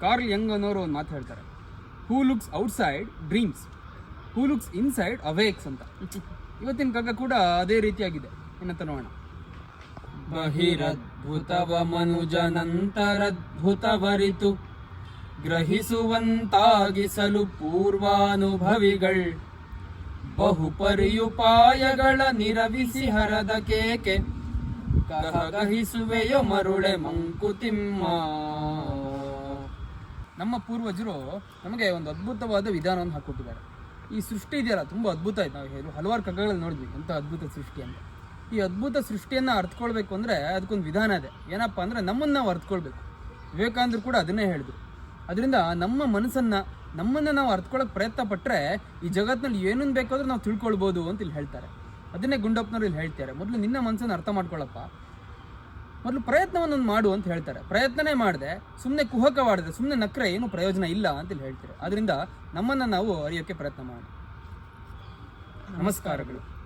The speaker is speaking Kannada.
ಕಾರ್ಲ್ ಯಂಗ್ ಅನ್ನೋರು ಒಂದು ಮಾತು ಹೇಳ್ತಾರೆ. Who looks outside dreams who looks inside awakes ಅಂತ. ಇವತ್ತಿನ ಕಗ್ಗ ಕೂಡ ಅದೇ ರೀತಿಯಾಗಿದೆ. ಏನಂತ ನೋಡೋಣ ಬಹಿರದ್ಭುತವ ಮನುಜನಂತರದ್ಭುತವರಿತು. ಗ್ರಹಿಸುವಂತಾಗಿಸಲು ಪೂರ್ವಾನುಭವಿಗಳ್. ಬಹುಪರಿಯುಪಾಯಗಳ ನಿರವಿಸಿ ಹರದ ಕೇಕೆ. ಕಹಿಸುವೆಯೋ ಮರುಳೆ ಮಂಕುತಿಮ್ಮ. ನಮ್ಮ ಪೂರ್ವಜರು ನಮಗೆ ಒಂದು ಅದ್ಭುತವಾದ ವಿಧಾನವನ್ನು ಹಾಕೊಟ್ಟಿದ್ದಾರೆ. ಈ ಸೃಷ್ಟಿ ಇದೆಯಲ್ಲ, ತುಂಬ ಅದ್ಭುತ ಆಯ್ತು ನಾವು ಹಲವಾರು ಕಗ್ಗಗಳಲ್ಲಿ ನೋಡಿದ್ವಿ ಎಂಥ ಅದ್ಭುತ ಸೃಷ್ಟಿ ಅಂತ. ಈ ಅದ್ಭುತ ಸೃಷ್ಟಿಯನ್ನು ಅರ್ಥಕೊಳ್ಬೇಕು ಅಂದರೆ ಅದಕ್ಕೊಂದು ವಿಧಾನ ಇದೆ. ಏನಪ್ಪ ಅಂದರೆ ನಮ್ಮನ್ನು ನಾವು ಅರ್ಥಕೊಳ್ಬೇಕು ವಿವೇಕಾನಂದರು ಕೂಡ ಅದನ್ನೇ ಹೇಳಿದ್ರು. ಅದರಿಂದ ನಮ್ಮ ಮನಸ್ಸನ್ನು, ನಮ್ಮನ್ನು ನಾವು ಅರ್ಥಕೊಳ್ಳೋಕೆ ಪ್ರಯತ್ನ ಪಟ್ಟರೆ ಈ ಜಗತ್ತಿನಲ್ಲಿ ಏನನ್ನು ಬೇಕಾದರೂ ನಾವು ತಿಳ್ಕೊಳ್ಬೋದು ಅಂತ ಇಲ್ಲಿ ಹೇಳ್ತಾರೆ. ಅದನ್ನೇ ಗುಂಡಪ್ಪನವ್ರು ಇಲ್ಲಿ ಹೇಳ್ತಾರೆ ಮೊದಲು ನಿನ್ನ ಮನಸ್ಸನ್ನು ಅರ್ಥ ಮಾಡ್ಕೊಳ್ಳಪ್ಪ ಮೊದಲು ಪ್ರಯತ್ನವನ್ನು ಮಾಡು ಅಂತ ಹೇಳ್ತಾರೆ. ಪ್ರಯತ್ನನೇ ಮಾಡಿದೆ ಸುಮ್ಮನೆ ಕುಹಕವಾಡದೆ ಸುಮ್ಮನೆ ನಕ್ರೆ ಏನು ಪ್ರಯೋಜನ ಇಲ್ಲ ಅಂತ ಹೇಳ್ತಾರೆ. ಅದರಿಂದ ನಮ್ಮನ್ನು ನಾವು ಅರಿಯೋಕ್ಕೆ ಪ್ರಯತ್ನ ಮಾಡಿ. ನಮಸ್ಕಾರಗಳು.